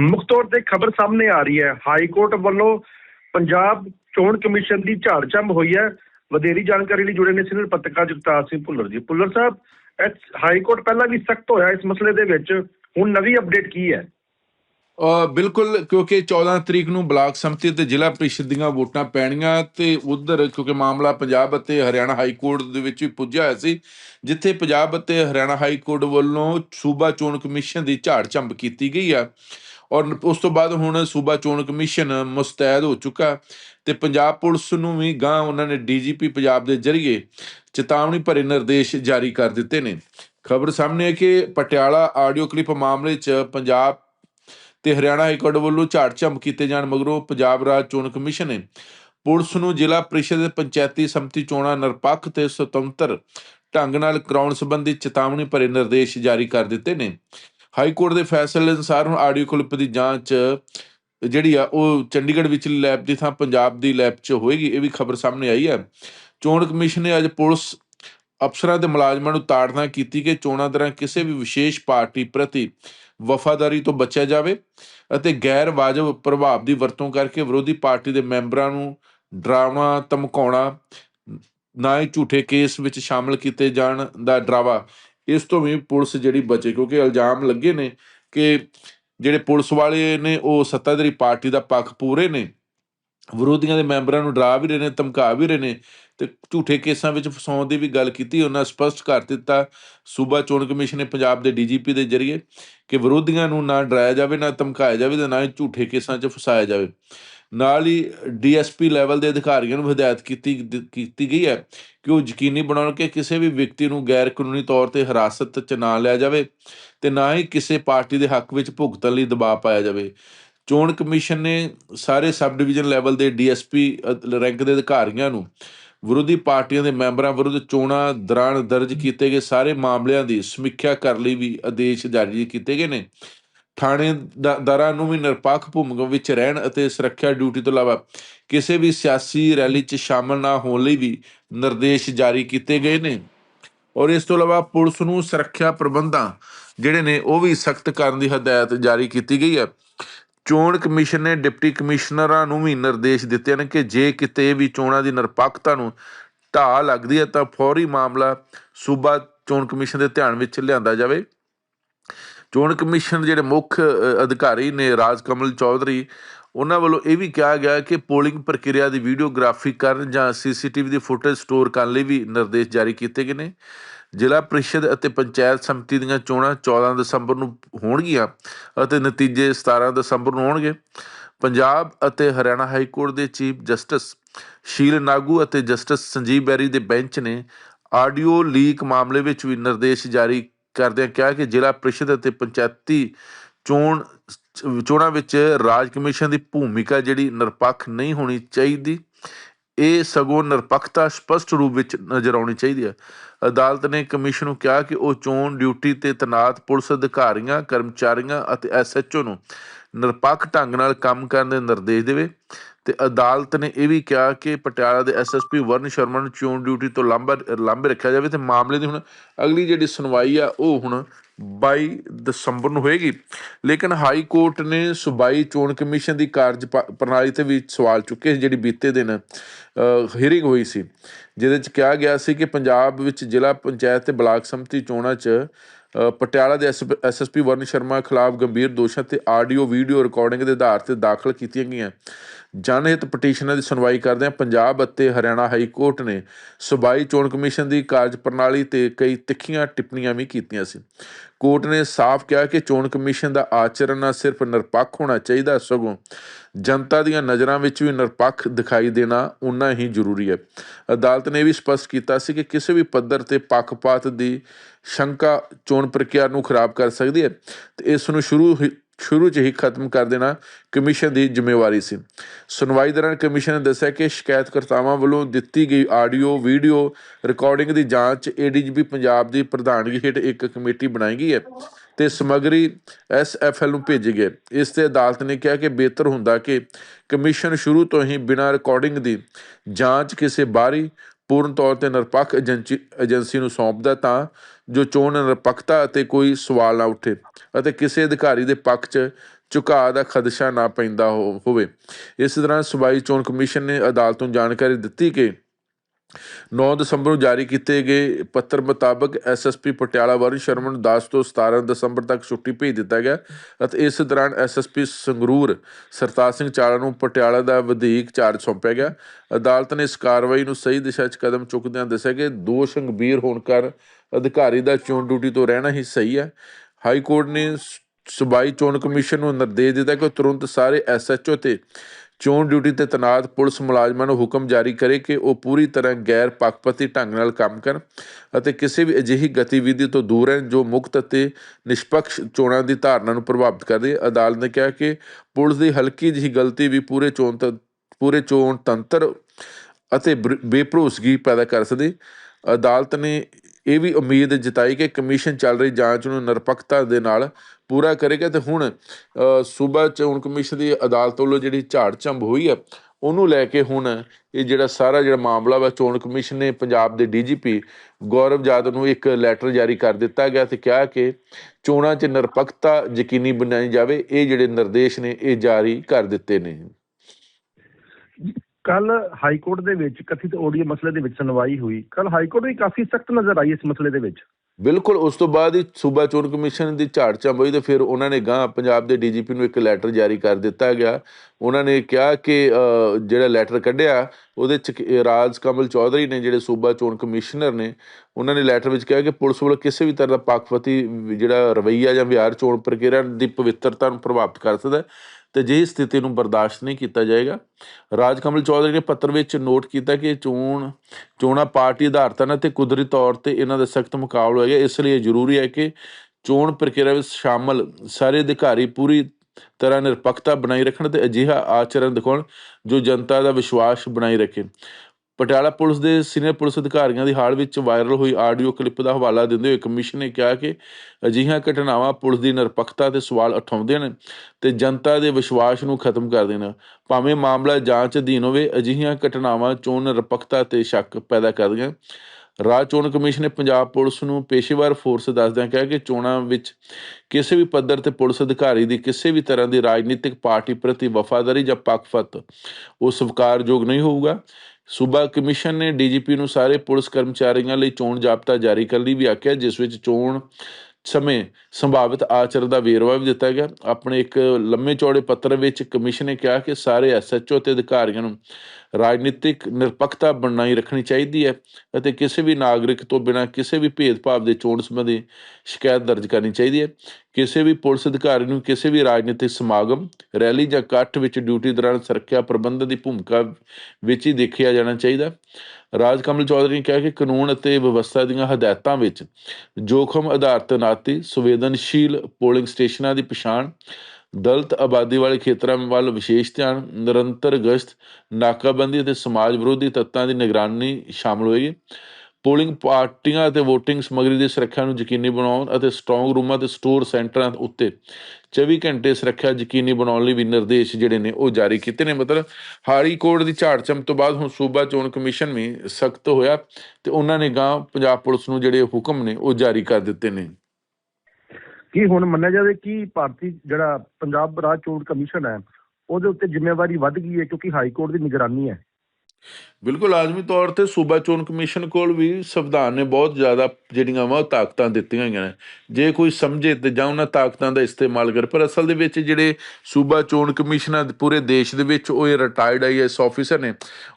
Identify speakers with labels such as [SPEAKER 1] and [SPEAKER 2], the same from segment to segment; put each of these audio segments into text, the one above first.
[SPEAKER 1] ਮੁੱਖ ਤੌਰ ਤੇ ਖਬਰ ਸਾਹਮਣੇ ਆ ਰਹੀ ਹੈ। ਹਾਈ ਕੋਰਟ ਵੱਲੋਂ ਪੰਜਾਬ ਚੋਣ ਕਮਿਸ਼ਨ ਦੀ ਝਾੜ-ਝੰਬ ਹੋਈ ਹੈ। ਵਧੇਰੀ ਜਾਣਕਾਰੀ ਲਈ ਜੁੜੇ ਨੇ ਸੀਨੀਅਰ ਪੱਤਰਕਾਰ ਜਗਤਾਰ ਸਿੰਘ ਭੁੱਲਰ ਜੀ। ਭੁੱਲਰ ਸਾਹਿਬ ਹਾਈ ਕੋਰਟ ਪਹਿਲਾਂ ਵੀ ਸਖਤ ਹੋਇਆ ਇਸ ਮਸਲੇ ਦੇ ਵਿੱਚ। ਹੁਣ ਨਵੀਂ ਅਪਡੇਟ ਕੀ ਹੈ?
[SPEAKER 2] ਬਿਲਕੁਲ, ਕਿਉਂਕਿ 14 ਤਰੀਕ ਨੂੰ ਬਲਾਕ ਸਮਿਤੀ ਤੇ ਜ਼ਿਲ੍ਹਾ ਪ੍ਰੀਸ਼ਦ ਦੀਆਂ ਵੋਟਾਂ ਪੈਣੀਆਂ ਤੇ ਉਧਰ, ਕਿਉਂਕਿ ਮਾਮਲਾ ਪੰਜਾਬ ਅਤੇ ਹਰਿਆਣਾ ਹਾਈ ਕੋਰਟ ਦੇ ਵਿੱਚ ਵੀ ਪੁੱਜਿਆ ਹੋਇਆ ਸੀ, ਜਿੱਥੇ ਪੰਜਾਬ ਅਤੇ ਹਰਿਆਣਾ ਹਾਈ ਕੋਰਟ ਵੱਲੋਂ ਸੂਬਾ ਚੋਣ ਕਮਿਸ਼ਨ ਦੀ ਝਾੜ ਝੰਬ ਕੀਤੀ ਗਈ ਆ ਔਰ ਉਸ ਤੋਂ ਬਾਅਦ ਹੁਣ ਸੂਬਾ ਚੋਣ ਕਮਿਸ਼ਨ ਮੁਸਤੈਦ ਹੋ ਚੁੱਕਾ ਤੇ ਪੰਜਾਬ ਪੁਲਿਸ ਨੂੰ ਵੀ ਗਾਂ ਉਹਨਾਂ ਨੇ ਡੀਜੀਪੀ ਪੰਜਾਬ ਦੇ ਜ਼ਰੀਏ ਚੇਤਾਵਨੀ ਭਰੇ ਨਿਰਦੇਸ਼ ਜਾਰੀ ਕਰ ਦਿੱਤੇ ਨੇ। ਖਬਰ ਸਾਹਮਣੇ ਹੈ ਕਿ ਪਟਿਆਲਾ ਆਡੀਓ ਕਲਿੱਪ ਮਾਮਲੇ 'ਚ ਪੰਜਾਬ ਤੇ ਹਰਿਆਣਾ ਹਾਈ ਕੋਰਟ ਵੱਲੋਂ ਝਾੜ ਝੰਬ ਕੀਤੇ ਜਾਣ ਮਗਰੋਂ ਪੰਜਾਬ ਰਾਜ ਚੋਣ ਕਮਿਸ਼ਨ ਨੇ ਪੁਲਿਸ ਨੂੰ ਜ਼ਿਲ੍ਹਾ ਪ੍ਰੀਸ਼ਦ ਤੇ ਪੰਚਾਇਤੀ ਸੰਮਤੀ ਚੋਣਾਂ ਨਿਰਪੱਖ ਤੇ ਸੁਤੰਤਰ ਢੰਗ ਨਾਲ ਕਰਾਉਣ ਸੰਬੰਧੀ ਚੇਤਾਵਨੀ ਭਰੇ ਨਿਰਦੇਸ਼ ਜਾਰੀ ਕਰ ਦਿੱਤੇ ਨੇ। ਹਾਈ ਕੋਰਟ ਦੇ ਫੈਸਲੇ ਅਨੁਸਾਰ ਹੁਣ ਆਡੀਓ ਕਲਿੱਪ ਦੀ ਜਾਂਚ ਜਿਹੜੀ ਆ, ਉਹ ਚੰਡੀਗੜ੍ਹ ਵਿੱਚ ਲੈਬ ਦੀ ਥਾਂ ਪੰਜਾਬ ਦੀ ਲੈਬ 'ਚ ਹੋਏਗੀ, ਇਹ ਵੀ ਖਬਰ ਸਾਹਮਣੇ ਆਈ ਹੈ। ਚੋਣ ਕਮਿਸ਼ਨ ਨੇ ਅੱਜ ਪੁਲਿਸ ਅਫਸਰਾਂ ਤੇ ਮੁਲਾਜ਼ਮਾਂ ਨੂੰ ਤਾੜਨਾ ਕੀਤੀ ਕਿ ਚੋਣਾਂ ਦੌਰਾਨ ਕਿਸੇ ਵੀ ਵਿਸ਼ੇਸ਼ ਪਾਰਟੀ ਪ੍ਰਤੀ ਵਫਾਦਾਰੀ ਤੋਂ ਬਚਿਆ ਜਾਵੇ ਅਤੇ ਗੈਰ ਵਾਜਬ ਪ੍ਰਭਾਵ ਦੀ ਵਰਤੋਂ ਕਰਕੇ ਵਿਰੋਧੀ ਪਾਰਟੀ ਦੇ ਮੈਂਬਰਾਂ ਨੂੰ ਡਰਾਉਣਾ ਧਮਕਾਉਣਾ, ਨਾ ਹੀ ਝੂਠੇ ਕੇਸ ਵਿੱਚ ਸ਼ਾਮਲ ਕੀਤੇ ਜਾਣ ਦਾ ਡਰਾਵਾ। ਇਸ ਤੋਂ ਵੀ ਪੁਲਿਸ ਜਿਹੜੀ ਬਚੇ, ਕਿਉਂਕਿ ਇਲਜ਼ਾਮ ਲੱਗੇ ਨੇ ਕਿ ਜਿਹੜੇ ਪੁਲਿਸ ਵਾਲੇ ਨੇ, ਉਹ ਸੱਤਾਧਾਰੀ ਪਾਰਟੀ ਦਾ ਪੱਖ ਪੂਰੇ ਨੇ। ਵਿਰੋਧੀਆਂ ਦੇ ਮੈਂਬਰਾਂ ਨੂੰ ਡਰਾ ਵੀ ਰਹੇ ਨੇ, ਧਮਕਾ ਵੀ ਰਹੇ ਨੇ ਤੇ ਝੂਠੇ ਕੇਸਾਂ ਵਿੱਚ ਫਸਾਉਣ ਦੀ ਵੀ ਗੱਲ ਕੀਤੀ, ਉਹਨਾਂ ਸਪਸ਼ਟ ਕਰ ਦਿੱਤਾ ਸੂਬਾ ਚੋਣ ਕਮਿਸ਼ਨ ਨੇ ਪੰਜਾਬ ਦੇ ਡੀਜੀਪੀ ਦੇ ਜ਼ਰੀਏ ਕਿ ਵਿਰੋਧੀਆਂ ਨੂੰ ਨਾ ਡਰਾਇਆ ਜਾਵੇ, ਨਾ ਧਮਕਾਇਆ ਜਾਵੇ ਤੇ ਨਾ ਹੀ ਝੂਠੇ ਕੇਸਾਂ 'ਚ ਫਸਾਇਆ ਜਾਵੇ। ਨਾਲ ਹੀ ਡੀਐਸਪੀ ਲੈਵਲ ਦੇ ਅਧਿਕਾਰੀਆਂ ਨੂੰ ਹਦਾਇਤ ਕੀਤੀ ਕੀਤੀ ਗਈ ਹੈ ਕਿ ਉਹ ਯਕੀਨੀ ਬਣਾਉਣ ਕਿ ਕਿਸੇ ਵੀ ਵਿਅਕਤੀ ਨੂੰ ਗੈਰ ਕਾਨੂੰਨੀ ਤੌਰ ਤੇ ਹਿਰਾਸਤ 'ਚ ਨਾ ਲਿਆ ਜਾਵੇ ਤੇ ਨਾ ਹੀ ਕਿਸੇ ਪਾਰਟੀ ਦੇ ਹੱਕ ਵਿੱਚ ਭੁਗਤਣ ਲਈ ਦਬਾਅ ਪਾਇਆ ਜਾਵੇ। ਚੋਣ ਕਮਿਸ਼ਨ ਨੇ ਸਾਰੇ ਸਬ ਡਿਵੀਜ਼ਨ ਲੈਵਲ ਦੇ ਡੀਐਸਪੀ ਰੈਂਕ ਦੇ ਅਧਿਕਾਰੀਆਂ ਨੂੰ ਵਿਰੋਧੀ ਪਾਰਟੀਆਂ ਦੇ ਮੈਂਬਰਾਂ ਵਿਰੁੱਧ ਚੋਣਾਂ ਦੌਰਾਨ ਦਰਜ ਕੀਤੇ ਗਏ ਸਾਰੇ ਮਾਮਲਿਆਂ ਦੀ ਸਮੀਖਿਆ ਕਰਨ ਲਈ ਵੀ ਆਦੇਸ਼ ਜਾਰੀ ਕੀਤੇ ਗਏ ਨੇ। ਥਾਣੇਦਾਰਾਂ ਨੂੰ ਵੀ ਨਿਰਪੱਖ ਭੂਮਿਕਾ ਵਿੱਚ ਰਹਿਣ ਅਤੇ ਸੁਰੱਖਿਆ ਡਿਊਟੀ ਤੋਂ ਇਲਾਵਾ ਕਿਸੇ ਵੀ ਸਿਆਸੀ ਰੈਲੀ 'ਚ ਸ਼ਾਮਲ ਨਾ ਹੋਣ ਲਈ ਵੀ ਨਿਰਦੇਸ਼ ਜਾਰੀ ਕੀਤੇ ਗਏ ਨੇ। ਔਰ ਇਸ ਤੋਂ ਇਲਾਵਾ ਪੁਲਿਸ ਨੂੰ ਸੁਰੱਖਿਆ ਪ੍ਰਬੰਧਾਂ ਜਿਹੜੇ ਨੇ ਉਹ ਵੀ ਸਖਤ ਕਰਨ ਦੀ ਹਦਾਇਤ ਜਾਰੀ ਕੀਤੀ ਗਈ ਹੈ। ਚੋਣ ਕਮਿਸ਼ਨ ਨੇ ਡਿਪਟੀ ਕਮਿਸ਼ਨਰਾਂ ਨੂੰ ਵੀ ਨਿਰਦੇਸ਼ ਦਿੱਤੇ ਨੇ ਕਿ ਜੇ ਕਿਤੇ ਵੀ ਚੋਣਾਂ ਦੀ ਨਿਰਪੱਖਤਾ ਨੂੰ ਢਾਹ ਲੱਗਦੀ ਹੈ ਤਾਂ ਫੌਰੀ ਮਾਮਲਾ ਸੂਬਾ ਚੋਣ ਕਮਿਸ਼ਨ ਦੇ ਧਿਆਨ ਵਿੱਚ ਲਿਆਂਦਾ ਜਾਵੇ। ਚੋਣ ਕਮਿਸ਼ਨ ਜਿਹੜੇ ਮੁੱਖ ਅਧਿਕਾਰੀ ਨੇ ਰਾਜ ਕਮਲ ਚੌਧਰੀ, ਉਹਨਾਂ ਵੱਲੋਂ ਇਹ ਵੀ ਕਿਹਾ ਗਿਆ ਕਿ ਪੋਲਿੰਗ ਪ੍ਰਕਿਰਿਆ ਦੀ ਵੀਡੀਓਗ੍ਰਾਫੀ ਕਰਨ ਜਾਂ ਸੀਸੀਟੀਵੀ ਦੀ ਫੁਟੇਜ ਸਟੋਰ ਕਰਨ ਲਈ ਵੀ ਨਿਰਦੇਸ਼ ਜਾਰੀ ਕੀਤੇ ਗਏ ਨੇ। ਜ਼ਿਲ੍ਹਾ ਪ੍ਰੀਸ਼ਦ ਅਤੇ ਪੰਚਾਇਤ ਸਮਿਤੀ ਦੀਆਂ ਚੋਣਾਂ 14 ਦਸੰਬਰ ਨੂੰ ਹੋਣਗੀਆਂ ਅਤੇ ਨਤੀਜੇ 17 ਦਸੰਬਰ ਨੂੰ ਹੋਣਗੇ। ਪੰਜਾਬ ਅਤੇ ਹਰਿਆਣਾ ਹਾਈ ਕੋਰਟ ਦੇ ਚੀਫ ਜਸਟਿਸ ਸ਼ੀਲ ਨਾਗੂ ਅਤੇ ਜਸਟਿਸ ਸੰਜੀਵ ਬੈਰੀ ਦੇ ਬੈਂਚ ਨੇ ਆਡੀਓ ਲੀਕ ਮਾਮਲੇ ਵਿੱਚ ਵੀ ਨਿਰਦੇਸ਼ ਜਾਰੀ ਕਰਦਿਆਂ ਕਿਹਾ ਕਿ ਜ਼ਿਲ੍ਹਾ ਪ੍ਰੀਸ਼ਦ ਅਤੇ ਪੰਚਾਇਤੀ ਚੋਣ, ਚੋਣਾਂ ਵਿੱਚ ਰਾਜ ਕਮਿਸ਼ਨ ਦੀ ਭੂਮਿਕਾ ਜਿਹੜੀ ਨਿਰਪੱਖ ਨਹੀਂ ਹੋਣੀ ਚਾਹੀਦੀ, ਇਹ ਸਗੋਂ ਨਿਰਪੱਖਤਾ ਸਪਸ਼ਟ ਰੂਪ ਵਿੱਚ ਨਜ਼ਰ ਆਉਣੀ ਚਾਹੀਦੀ ਹੈ। ਅਦਾਲਤ ਨੇ ਕਮਿਸ਼ਨ ਨੂੰ ਕਿਹਾ ਕਿ ਉਹ ਚੋਣ ਡਿਊਟੀ ਤੇ ਤੈਨਾਤ ਪੁਲਿਸ ਅਧਿਕਾਰੀਆਂ, ਕਰਮਚਾਰੀਆਂ ਅਤੇ ਐਸਐਚਓ ਨੂੰ ਨਿਰਪੱਖ ਢੰਗ ਨਾਲ ਕੰਮ ਕਰਨ ਦੇ ਨਿਰਦੇਸ਼ ਦੇਵੇ। ਤੇ ਅਦਾਲਤ ਨੇ ਇਹ ਵੀ ਕਿਹਾ ਕਿ ਪਟਿਆਲਾ ਦੇ ਐਸਐਸਪੀ ਵਰਨ ਸ਼ਰਮਾ ਨੂੰ ਚੋਣ ਡਿਊਟੀ ਤੋਂ ਲਾਂਭਾ ਲਾਂਭੇ ਰੱਖਿਆ ਜਾਵੇ ਤੇ ਮਾਮਲੇ ਦੀ ਹੁਣ ਅਗਲੀ ਜਿਹੜੀ ਸੁਣਵਾਈ ਆ ਉਹ ਹੁਣ 22 ਦਸੰਬਰ ਨੂੰ ਹੋਏਗੀ। ਲੇਕਿਨ ਹਾਈ ਕੋਰਟ ਨੇ ਸੂਬਾਈ ਚੋਣ ਕਮਿਸ਼ਨ ਦੀ ਕਾਰਜ ਪ- ਪ੍ਰਣਾਲੀ ਤੇ ਵੀ ਸਵਾਲ ਚੁੱਕੇ ਸੀ, ਜਿਹੜੀ ਬੀਤੇ ਦਿਨ ਹੀਰਿੰਗ ਹੋਈ ਸੀ। ਜਿਹਦੇ ਚ ਕਿਹਾ ਗਿਆ ਸੀ ਕਿ ਪੰਜਾਬ ਵਿੱਚ ਜ਼ਿਲ੍ਹਾ ਪੰਚਾਇਤ ਤੇ ਬਲਾਕ ਸੰਮਤੀ ਚੋਣਾਂ ਚ ਪਟਿਆਲਾ ਦੇ ਐਸਐਸਪੀ ਵਰਨ ਸ਼ਰਮਾ ਖਿਲਾਫ ਗੰਭੀਰ ਦੋਸ਼ਾਂ ਤੇ ਆਡੀਓ, ਵੀਡੀਓ ਰਿਕਾਰਡਿੰਗ ਦੇ ਆਧਾਰ ਤੇ ਦਾਖਲ ਕੀਤੀਆਂ ਗਈਆਂ। ਜਨਹਿਤ ਪਟੀਸ਼ਨਾਂ ਦੀ ਸੁਣਵਾਈ ਕਰਦਿਆਂ ਪੰਜਾਬ ਅਤੇ ਹਰਿਆਣਾ ਹਾਈ ਕੋਰਟ ਨੇ ਸੂਬਾਈ ਚੋਣ ਕਮਿਸ਼ਨ ਦੀ ਕਾਰਜ ਪ੍ਰਣਾਲੀ ਤੇ ਕਈ ਤਿੱਖੀਆਂ ਟਿੱਪਣੀਆਂ ਵੀ ਕੀਤੀਆਂ ਸੀ। ਕੋਰਟ ਨੇ ਸਾਫ਼ ਕਿਹਾ ਕਿ ਚੋਣ ਕਮਿਸ਼ਨ ਦਾ ਆਚਰਣ ਨਾ ਸਿਰਫ ਨਿਰਪੱਖ ਹੋਣਾ ਚਾਹੀਦਾ, ਸਗੋਂ ਜਨਤਾ ਦੀਆਂ ਨਜ਼ਰਾਂ ਵਿੱਚ ਵੀ ਨਿਰਪੱਖ ਦਿਖਾਈ ਦੇਣਾ ਉਨਾ ਹੀ ਜ਼ਰੂਰੀ ਹੈ। ਅਦਾਲਤ ਨੇ ਇਹ ਵੀ ਸਪਸ਼ਟ ਕੀਤਾ ਸੀ ਕਿ ਕਿਸੇ ਵੀ ਪੱਧਰ ਤੇ ਪੱਖਪਾਤ ਦੀ ਸ਼ੰਕਾ ਚੋਣ ਪ੍ਰਕਿਰਿਆ ਨੂੰ ਖਰਾਬ ਕਰ ਸਕਦੀ ਹੈ ਤੇ ਇਸ ਨੂੰ ਸ਼ੁਰੂ ਹੀ- ਸ਼ੁਰੂ 'ਚ ਹੀ ਖਤਮ ਕਰ ਦੇਣਾ ਕਮਿਸ਼ਨ ਦੀ ਜ਼ਿੰਮੇਵਾਰੀ ਸੀ। ਸੁਣਵਾਈ ਦੌਰਾਨ ਕਮਿਸ਼ਨ ਨੇ ਦੱਸਿਆ ਕਿ ਸ਼ਿਕਾਇਤਕਰਤਾਵਾਂ ਵੱਲੋਂ ਦਿੱਤੀ ਗਈ ਆਡੀਓ, ਵੀਡੀਓ ਰਿਕਾਰਡਿੰਗ ਦੀ ਜਾਂਚ ਏਡੀਜੀਪੀ ਪੰਜਾਬ ਦੀ ਪ੍ਰਧਾਨਗੀ ਹੇਠ ਇੱਕ ਕਮੇਟੀ ਬਣਾਈ ਗਈ ਹੈ ਤੇ ਸਮੱਗਰੀ ਐਸਐਫਐਲ ਨੂੰ ਭੇਜੀ ਗਈ ਇਸ ਤੇ ਅਦਾਲਤ ਨੇ ਕਿਹਾ ਕਿ ਬਿਹਤਰ ਹੁੰਦਾ ਕਿ ਕਮਿਸ਼ਨ ਸ਼ੁਰੂ ਤੋਂ ਹੀ ਬਿਨਾਂ ਰਿਕਾਰਡਿੰਗ ਦੀ ਜਾਂਚ ਕਿਸੇ ਬਾਹਰੀ, ਪੂਰਨ ਤੌਰ ਤੇ ਨਿਰਪੱਖ ਏਜੰਸੀ ਏਜੰਸੀ ਨੂੰ ਸੌਂਪਦਾ ਤਾਂ ਜੋ ਚੋਣ ਨਿਰਪੱਖਤਾ ਅਤੇ ਕੋਈ ਸਵਾਲ ਨਾ ਉੱਠੇ ਅਤੇ ਕਿਸੇ ਅਧਿਕਾਰੀ ਦੇ ਪੱਖ 'ਚ ਝੁਕਾਅ ਦਾ ਖਦਸ਼ਾ ਨਾ ਪੈਂਦਾ ਹੋ- ਹੋਵੇ। ਇਸ ਦੌਰਾਨ ਸੂਬਾਈ ਚੋਣ ਕਮਿਸ਼ਨ ਨੇ ਅਦਾਲਤ ਨੂੰ ਜਾਣਕਾਰੀ ਦਿੱਤੀ ਕਿ 9 ਦਸੰਬਰ ਨੂੰ ਜਾਰੀ ਕੀਤੇ ਗਏ ਪੱਤਰ ਮੁਤਾਬਕ ਐਸਐਸਪੀ ਪਟਿਆਲਾ ਵਰਨ ਸ਼ਰਮਾ ਨੂੰ 10 ਤੋਂ 17 ਦਸੰਬਰ ਤੱਕ ਛੁੱਟੀ ਭੇਜ ਦਿੱਤਾ ਗਿਆ ਅਤੇ ਇਸ ਦੌਰਾਨ ਐਸਐਸਪੀ ਸੰਗਰੂਰ ਸਰਤਾਜ ਸਿੰਘ ਚਾਲਾ ਨੂੰ ਪਟਿਆਲਾ ਦਾ ਵਧੀਕ ਚਾਰਜ ਸੌਂਪਿਆ ਗਿਆ। ਅਦਾਲਤ ਨੇ ਇਸ ਕਾਰਵਾਈ ਨੂੰ ਸਹੀ ਦਿਸ਼ਾ 'ਚ ਕਦਮ ਚੁੱਕਦਿਆਂ ਦੱਸਿਆ ਕਿ ਦੋਸ਼ ਗੰਭੀਰ ਹੋਣ ਕਾਰਨ ਅਧਿਕਾਰੀ ਦਾ ਚੋਣ ਡਿਊਟੀ ਤੋਂ ਰਹਿਣਾ ਹੀ ਸਹੀ ਹੈ। ਹਾਈ ਕੋਰਟ ਨੇ ਸੂਬਾਈ ਚੋਣ ਕਮਿਸ਼ਨ ਨੂੰ ਨਿਰਦੇਸ਼ ਦਿੱਤਾ ਕਿ ਉਹ ਤੁਰੰਤ ਸਾਰੇ ਐਸਐਚਓ ਤੇ ਚੋਣ ਡਿਊਟੀ ਤੇ ਤੈਨਾਤ ਪੁਲਿਸ ਮੁਲਾਜ਼ਮਾਂ ਨੂੰ ਹੁਕਮ ਜਾਰੀ ਕਰੇ ਕਿ ਉਹ ਪੂਰੀ ਤਰ੍ਹਾਂ ਗੈਰ ਪੱਖਪਾਤੀ ਢੰਗ ਨਾਲ ਕੰਮ ਕਰਨ ਅਤੇ ਕਿਸੇ ਵੀ ਅਜਿਹੀ ਗਤੀਵਿਧੀ ਤੋਂ ਦੂਰ ਰਹਿਣ ਜੋ ਮੁਕਤ ਅਤੇ ਨਿਸ਼ਪਕਸ਼ ਚੋਣਾਂ ਦੀ ਧਾਰਨਾ ਨੂੰ ਪ੍ਰਭਾਵਿਤ ਕਰਦੀ ਹੈ ਅਦਾਲਤ ਨੇ ਕਿਹਾ ਕਿ ਪੁਲਿਸ ਦੀ ਹਲਕੀ ਜਿਹੀ ਗਲਤੀ ਵੀ ਪੂਰੇ ਚੋਣ ਤ- ਪੂਰੇ ਚੋਣ ਤੰਤਰ ਅਤੇ ਬੇਭਰੋਸਗੀ ਪੈਦਾ ਕਰ ਸਕਦੀ ਅਦਾਲਤ ਨੇ ਇਹ ਵੀ ਉਮੀਦ ਜਤਾਈ ਕਿ ਕਮਿਸ਼ਨ ਚੱਲ ਰਹੀ ਜਾਂਚ ਨੂੰ ਨਿਰਪੱਖਤਾ ਦੇ ਨਾਲ ਪੂਰਾ ਕਰੇਗਾ ਤੇ ਹੁਣ ਸੂਬਾ ਚੋਣ ਕਮਿਸ਼ਨ ਦੀ ਅਦਾਲਤ ਵੱਲੋਂ ਜਿਹੜੀ ਝਾੜ ਝੰਬ ਹੋਈ ਹੈ ਉਹਨੂੰ ਲੈ ਕੇ ਹੁਣ ਇਹ ਜਿਹੜਾ ਸਾਰਾ ਜਿਹੜਾ ਮਾਮਲਾ ਵਾ, ਚੋਣ ਕਮਿਸ਼ਨ ਨੇ ਪੰਜਾਬ ਦੇ ਡੀਜੀਪੀ ਗੌਰਵ ਜਾਦਵ ਨੂੰ ਇੱਕ ਲੈਟਰ ਜਾਰੀ ਕਰ ਦਿੱਤਾ ਗਿਆ ਤੇ ਕਿਹਾ ਕਿ ਚੋਣਾਂ 'ਚ ਨਿਰਪੱਖਤਾ ਯਕੀਨੀ ਬਣਾਈ ਜਾਵੇ, ਇਹ ਜਿਹੜੇ ਨਿਰਦੇਸ਼ ਨੇ, ਇਹ ਜਾਰੀ ਕਰ ਦਿੱਤੇ ਨੇ।
[SPEAKER 1] ਕੱਲ ਹਾਈ ਕੋਰਟ ਦੇ ਵਿੱਚ ਕਥਿਤ ਓਡੀਓ ਮਸਲੇ ਦੇ ਵਿੱਚ ਸੁਣਵਾਈ ਹੋਈ। ਕੱਲ ਹਾਈ ਕੋਰਟ ਵੀ ਕਾਫੀ ਸਖਤ ਨਜ਼ਰ ਆਈ ਇਸ ਮਸਲੇ ਦੇ ਵਿੱਚ।
[SPEAKER 2] ਬਿਲਕੁਲ, ਉਸ ਤੋਂ ਬਾਅਦ ਹੀ ਸੂਬਾ ਚੋਣ ਕਮਿਸ਼ਨ ਦੀ ਝਾੜ ਝੰਬ ਤੇ ਫਿਰ ਉਹਨਾਂ ਨੇ ਗਾਂ ਪੰਜਾਬ ਦੇ ਡੀਜੀਪੀ ਨੂੰ ਇੱਕ ਲੈਟਰ ਜਾਰੀ ਕਰ ਦਿੱਤਾ ਗਿਆ। ਉਹਨਾਂ ਨੇ ਕਿਹਾ ਕਿ ਜਿਹੜਾ ਲੈਟਰ ਕੱਢਿਆ, ਉਹਦੇ ਚ ਰਾਜ ਕਮਲ ਚੌਧਰੀ ਨੇ ਜਿਹੜੇ ਸੂਬਾ ਚੋਣ ਕਮਿਸ਼ਨਰ ਨੇ, ਉਹਨਾਂ ਨੇ ਲੈਟਰ ਵਿੱਚ ਕਿਹਾ ਕਿ ਪੁਲਿਸ ਵੱਲੋਂ ਕਿਸੇ ਵੀ ਤਰ੍ਹਾਂ ਦਾ ਪੱਖਪਾਤੀ ਜਿਹੜਾ ਰਵਈਆ ਜਾਂ ਵਿਹਾਰ ਚੋਣ ਪ੍ਰਕਿਰਿਆ ਦੀ ਪਵਿੱਤਰਤਾ ਨੂੰ ਪ੍ਰਭਾਵਿਤ ਕਰ ਸਕਦਾ ਹੈ। ਤੇ ਜੇ ਇਸ ਸਥਿਤੀ ਨੂੰ ਬਰਦਾਸ਼ਤ ਨਹੀਂ ਕੀਤਾ ਜਾਏਗਾ, ਰਾਜ ਕਮਲ ਚੌਧਰੀ ਨੇ ਪੱਤਰ ਵਿੱਚ ਨੋਟ ਕੀਤਾ ਕਿ ਚੋਣ, ਚੋਣਾਂ ਪਾਰਟੀ ਆਧਾਰਿਤ ਹਨ ਤੇ ਕੁਦਰਤੀ ਤੌਰ ਤੇ ਇਹਨਾਂ ਦਾ ਸਖਤ ਮੁਕਾਬਲਾ ਹੋਏਗਾ ਇਸ ਲਈ ਜ਼ਰੂਰੀ ਹੈ ਕਿ ਚੋਣ ਪ੍ਰਕਿਰਿਆ ਵਿੱਚ ਸ਼ਾਮਲ ਸਾਰੇ ਅਧਿਕਾਰੀ ਪੂਰੀ ਤਰ੍ਹਾਂ ਨਿਰਪੱਖਤਾ ਬਣਾਈ ਰੱਖਣ ਤੇ ਅਜਿਹਾ ਆਚਰਣ ਦਿਖਾਉਣ ਜੋ ਜਨਤਾ ਦਾ ਵਿਸ਼ਵਾਸ ਬਣਾਈ ਰੱਖੇ। ਪਟਿਆਲਾ ਪੁਲਿਸ ਦੇ ਸੀਨੀਅਰ ਪੁਲਿਸ ਅਧਿਕਾਰੀਆਂ ਦੀ ਹਾਲ ਵਿੱਚ ਵਾਇਰਲ ਹੋਈ ਆਡੀਓ ਕਲਿੱਪ ਦਾ ਹਵਾਲਾ ਦਿੰਦੇ ਹੋਏ ਕਮਿਸ਼ਨ ਨੇ ਕਿਹਾ ਕਿ ਅਜਿਹੀਆਂ ਘਟਨਾਵਾਂ ਪੁਲਿਸ ਦੀ ਨਿਰਪੱਖਤਾ ਤੇ ਸਵਾਲ ਉਠਾਉਂਦੇ ਨੇ ਤੇ ਜਨਤਾ ਦੇ ਵਿਸ਼ਵਾਸ ਨੂੰ ਖਤਮ ਕਰ ਦੇਣਾ। ਭਾਵੇਂ ਮਾਮਲਾ ਜਾਂਚ ਅਧੀਨ ਹੋਵੇ, ਅਜਿਹੀਆਂ ਘਟਨਾਵਾਂ ਚੋਣ ਨਿਰਪੱਖਤਾ ਤੇ ਸ਼ੱਕ ਪੈਦਾ ਕਰਦੀਆਂ। ਰਾਜ ਚੋਣ ਕਮਿਸ਼ਨ ਨੇ ਪੰਜਾਬ ਪੁਲਿਸ ਨੂੰ ਪੇਸ਼ੇਵਰ ਫੋਰਸ ਦੱਸਦਿਆਂ ਕਿਹਾ ਕਿ ਚੋਣਾਂ ਵਿੱਚ ਕਿਸੇ ਵੀ ਪੱਧਰ ਤੇ ਪੁਲਿਸ ਅਧਿਕਾਰੀ ਦੀ ਕਿਸੇ ਵੀ ਤਰ੍ਹਾਂ ਦੀ ਰਾਜਨੀਤਿਕ ਪਾਰਟੀ ਪ੍ਰਤੀ ਵਫਾਦਾਰੀ ਜਾਂ ਪੱਖਪਾਤ ਉਹ ਸਵੀਕਾਰਯੋਗ ਨਹੀਂ ਹੋਊਗਾ। ਸੂਬਾ ਕਮਿਸ਼ਨ ਨੇ ਡੀਜੀਪੀ ਨੂੰ ਸਾਰੇ ਪੁਲਿਸ ਕਰਮਚਾਰੀਆਂ ਲਈ ਚੋਣ ਜਾਬਤਾ ਜਾਰੀ ਕਰਨ ਲਈ ਵੀ ਆਖਿਆ, ਜਿਸ ਵਿੱਚ ਚੋਣ ਸਮੇਂ ਸੰਭਾਵਿਤ ਆਚਰ ਦਾ ਵੇਰਵਾ ਵੀ ਦਿੱਤਾ ਗਿਆ। ਆਪਣੇ ਇੱਕ ਲੰਮੇ ਚੌੜੇ ਪੱਤਰ ਵਿੱਚ ਕਮਿਸ਼ਨ ਨੇ ਕਿਹਾ ਕਿ ਸਾਰੇ ਐਸਐਚਓ ਤੇ ਅਧਿਕਾਰੀਆਂ ਨੂੰ ਰਾਜਨੀਤਿਕ ਨਿਰਪੱਖਤਾ ਬਣਾਈ ਰੱਖਣੀ ਚਾਹੀਦੀ ਹੈ ਅਤੇ ਕਿਸੇ ਵੀ ਨਾਗਰਿਕ ਤੋਂ ਬਿਨਾਂ ਕਿਸੇ ਵੀ ਭੇਦਭਾਵ ਦੇ ਚੋਣ ਸੰਬੰਧੀ ਸ਼ਿਕਾਇਤ ਦਰਜ ਕਰਨੀ ਚਾਹੀਦੀ ਹੈ। ਕਿਸੇ ਵੀ ਪੁਲਿਸ ਅਧਿਕਾਰੀ ਨੂੰ ਕਿਸੇ ਵੀ ਰਾਜਨੀਤਿਕ ਸਮਾਗਮ, ਰੈਲੀ ਜਾਂ ਇਕੱਠ ਵਿੱਚ ਡਿਊਟੀ ਦੌਰਾਨ ਸੁਰੱਖਿਆ ਪ੍ਰਬੰਧ ਦੀ ਭੂਮਿਕਾ ਵਿੱਚ ਹੀ ਦੇਖਿਆ ਜਾਣਾ ਚਾਹੀਦਾ। ਰਾਜ ਕਮਲ ਚੌਧਰੀ ਨੇ ਕਿਹਾ ਕਿ ਕਾਨੂੰਨ ਅਤੇ ਵਿਵਸਥਾ ਦੀਆਂ ਹਦਾਇਤਾਂ ਵਿੱਚ ਜੋਖਮ ਆਧਾਰਿਤ ਨਾਤੀ, ਸੰਵੇਦਨਸ਼ੀਲ ਪੋਲਿੰਗ ਸਟੇਸ਼ਨਾਂ ਦੀ ਪਛਾਣ, ਦਲਤ ਆਬਾਦੀ ਵਾਲੇ ਖੇਤਰਾਂ ਵੱਲ ਵਿਸ਼ੇਸ਼ ਧਿਆਨ, ਨਿਰੰਤਰ ਗਸ਼ਤ, ਨਾਕਾਬੰਦੀ ਅਤੇ ਸਮਾਜ ਵਿਰੋਧੀ ਤੱਤਾਂ ਦੀ ਨਿਗਰਾਨੀ ਸ਼ਾਮਲ ਹੋਏਗੀ। ਪੋਲਿੰਗ ਪਾਰਟੀਆਂ ਅਤੇ VOTING ਸਮੱਗਰੀ ਦੀ ਸੁਰੱਖਿਆ ਨੂੰ ਯਕੀਨੀ ਬਣਾਉਣ ਅਤੇ ਸਟਰੋਂਗ ਰੂਮਾਂ ਤੇ ਸਟੋਰ ਸੈਂਟਰਾਂ ਉੱਤੇ 24 ਘੰਟੇ ਸੁਰੱਖਿਆ ਯਕੀਨੀ ਬਣਾਉਣ ਲਈ ਵੀ ਨਿਰਦੇਸ਼ ਜਿਹੜੇ ਨੇ ਉਹ ਜਾਰੀ ਕੀਤੇ ਨੇ। ਮਤਲਬ ਹਾਈ ਕੋਰਟ ਦੀ ਝਾੜ ਤੋਂ ਬਾਅਦ ਹੁਣ ਸੂਬਾ ਚੋਣ ਕਮਿਸ਼ਨ ਵੀ ਸਖਤ ਹੋਇਆ ਤੇ ਉਹਨਾਂ ਨੇ ਗਾਂ ਪੰਜਾਬ ਪੁਲਿਸ ਨੂੰ ਜਿਹੜੇ ਹੁਕਮ ਨੇ ਉਹ ਜਾਰੀ ਕਰ ਦਿੱਤੇ ਨੇ।
[SPEAKER 1] ਕੀ ਹੁਣ ਮੰਨਿਆ ਜਾਵੇ ਕਿ ਭਾਰਤੀ ਜਿਹੜਾ ਪੰਜਾਬ ਰਾਜ ਚੋਣ ਕਮਿਸ਼ਨ ਹੈ, ਉਹਦੇ ਉੱਤੇ ਜ਼ਿੰਮੇਵਾਰੀ ਵੱਧ ਗਈ ਹੈ ਕਿਉਂਕਿ ਹਾਈ ਕੋਰਟ ਦੀ ਨਿਗਰਾਨੀ ਹੈ।
[SPEAKER 2] ਬਿਲਕੁਲ ਲਾਜ਼ਮੀ ਤੌਰ ਤੇ ਸੂਬਾ ਚੋਣ ਕਮਿਸ਼ਨ ਕੋਲ ਵੀ ਸੰਵਿਧਾਨ ਨੇ ਬਹੁਤ ਜ਼ਿਆਦਾ ਜਿਹੜੀਆਂ ਵਾ ਉਹ ਤਾਕਤਾਂ ਦਿੱਤੀਆਂ ਹੋਈਆਂ ਨੇ। ਜੇ ਕੋਈ ਸਮਝੇ ਤੇ ਜਾਂ ਉਹਨਾਂ ਤਾਕਤਾਂ ਦਾ ਇਸਤੇਮਾਲ ਕਰ, ਪਰ ਅਸਲ ਦੇ ਵਿੱਚ ਜਿਹੜੇ ਸੂਬਾ ਚੋਣ ਕਮਿਸ਼ਨਰ ਪੂਰੇ ਦੇਸ਼ ਦੇ ਵਿੱਚ ਉਹ ਰਿਟਾਇਰਡ ਆਈਐਸ ਆਫੀਸਰ ਨੇ,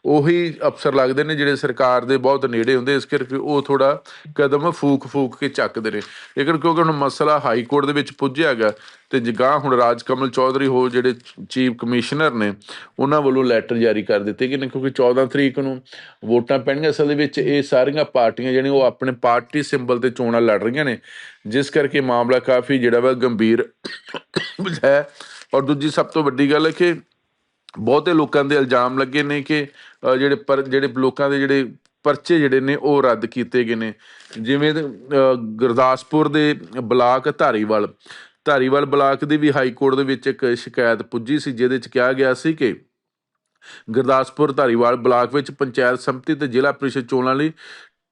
[SPEAKER 2] ਉਹੀ ਅਫਸਰ ਲੱਗਦੇ ਨੇ ਜਿਹੜੇ ਸਰਕਾਰ ਦੇ ਬਹੁਤ ਨੇੜੇ ਹੁੰਦੇ, ਇਸ ਕਰਕੇ ਉਹ ਥੋੜਾ ਕਦਮ ਫੂਕ ਫੂਕ ਕੇ ਚੱਕਦੇ ਨੇ। ਲੇਕਿਨ ਕਿਉਂਕਿ ਹੁਣ ਮਸਲਾ ਹਾਈ ਕੋਰਟ ਦੇ ਵਿੱਚ ਪੁੱਜਿਆ ਗਿਆ ਤੇ ਜਗਾਹ ਹੁਣ ਰਾਜ ਕਮਲ ਚੌਧਰੀ ਹੋ ਜਿਹੜੇ ਚੀਫ ਕਮਿਸ਼ਨਰ ਨੇ, ਉਹਨਾਂ ਵੱਲੋਂ ਲੈਟਰ ਜਾਰੀ ਕਰ ਦਿੱਤੇ ਗਏ ਨੇ, ਕਿਉਂਕਿ 14 ਤਰੀਕ ਨੂੰ ਵੋਟਾਂ ਪੈਣਗੀਆਂ। ਅਸਲ ਦੇ ਵਿੱਚ ਇਹ ਸਾਰੀਆਂ ਪਾਰਟੀਆਂ ਜਿਹੜੀਆਂ ਉਹ ਆਪਣੇ ਪਾਰਟੀ ਸਿੰਬਲ ਤੇ ਚੋਣਾਂ ਲੜ ਰਹੀਆਂ ਨੇ। ਜਿਸ ਕਰਕੇ ਮਾਮਲਾ ਕਾਫੀ ਜਿਹੜਾ ਵਾ ਗੰਭੀਰ ਹੈ। ਔਰ ਦੂਜੀ ਸਭ ਤੋਂ ਵੱਡੀ ਗੱਲ ਹੈ ਕਿ ਬਹੁਤੇ ਲੋਕਾਂ ਦੇ ਇਲਜ਼ਾਮ ਲੱਗੇ ਨੇ ਕਿ ਜਿਹੜੇ ਪਰ, ਜਿਹੜੇ ਲੋਕਾਂ ਦੇ ਜਿਹੜੇ ਪਰਚੇ ਜਿਹੜੇ ਨੇ ਉਹ ਰੱਦ ਕੀਤੇ ਗਏ ਨੇ। ਜਿਵੇਂ ਗੁਰਦਾਸਪੁਰ ਦੇ ਬਲਾਕ ਧਾਰੀਵਾਲ। ਧਾਰੀਵਾਲ ਬਲਾਕ ਦੀ ਵੀ ਹਾਈ ਕੋਰਟ ਦੇ ਵਿੱਚ ਇੱਕ ਸ਼ਿਕਾਇਤ ਪੁੱਜੀ ਸੀ, ਜਿਹਦੇ ਵਿੱਚ ਕਿਹਾ ਗਿਆ ਸੀ ਕਿ ਗੁਰਦਾਸਪੁਰ ਧਾਰੀਵਾਲ ਬਲਾਕ ਵਿੱਚ ਪੰਚਾਇਤ ਸੰਮਤੀ ਤੇ ਜ਼ਿਲ੍ਹਾ ਪ੍ਰੀਸ਼ਦ ਚੋਣਾਂ ਲਈ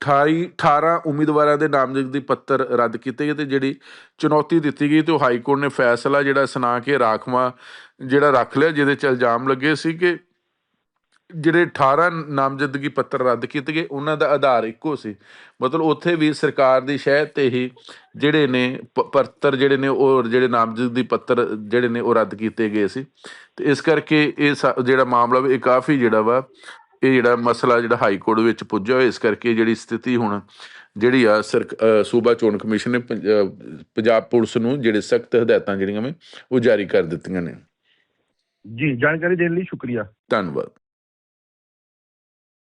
[SPEAKER 2] 28 18 ਉਮੀਦਵਾਰਾਂ ਦੇ ਨਾਮਜ਼ਦਗੀ ਪੱਤਰ ਰੱਦ ਕੀਤੇ ਗਏ ਤੇ ਜਿਹੜੀ ਚੁਣੌਤੀ ਦਿੱਤੀ ਗਈ ਤੇ ਉਹ ਹਾਈ ਕੋਰਟ ਨੇ ਫੈਸਲਾ ਜਿਹੜਾ ਸੁਣਾ ਕੇ ਰਾਖਵਾ ਜਿਹੜਾ ਰੱਖ ਲਿਆ, ਜਿਹਦੇ ਚ ਇਲਜ਼ਾਮ ਲੱਗੇ ਸੀ ਕਿ ਜਿਹੜੇ 18 ਨਾਮਜ਼ਦਗੀ ਪੱਤਰ ਰੱਦ ਕੀਤੇ ਗਏ ਉਹਨਾਂ ਦਾ ਆਧਾਰ ਇੱਕੋ ਸੀ। ਮਤਲਬ ਉੱਥੇ ਵੀ ਸਰਕਾਰ ਦੀ ਸ਼ਹਿਦ ਤੇ ਹੀ ਜਿਹੜੇ ਨੇ ਪੱਤਰ ਜਿਹੜੇ ਨੇ ਉਹ ਜਿਹੜੇ ਨਾਮਜ਼ਦਗੀ ਪੱਤਰ ਜਿਹੜੇ ਨੇ ਉਹ ਰੱਦ ਕੀਤੇ ਗਏ ਸੀ। ਤੇ ਇਸ ਕਰਕੇ ਇਹ ਜਿਹੜਾ ਮਾਮਲਾ ਵਾ ਇਹ ਕਾਫੀ ਜਿਹੜਾ ਵਾ ਇਹ ਜਿਹੜਾ ਮਸਲਾ ਜਿਹੜਾ ਹਾਈ ਕੋਰਟ ਵਿੱਚ ਪੁੱਜਿਆ ਹੋਇਆ ਇਸ ਕਰਕੇ ਜਿਹੜੀ ਸਥਿਤੀ ਹੁਣ ਜਿਹੜੀ ਆ ਸੂਬਾ ਚੋਣ ਕਮਿਸ਼ਨ ਨੇ ਪੰਜਾਬ ਪੁਲਿਸ ਨੂੰ ਜਿਹੜੇ ਸਖਤ ਹਦਾਇਤਾਂ ਜਿਹੜੀਆਂ ਵੇ ਉਹ ਜਾਰੀ ਕਰ ਦਿੱਤੀਆਂ ਨੇ।
[SPEAKER 1] ਜੀ ਜਾਣਕਾਰੀ ਦੇਣ ਲਈ ਸ਼ੁਕਰੀਆ।
[SPEAKER 2] ਧੰਨਵਾਦ।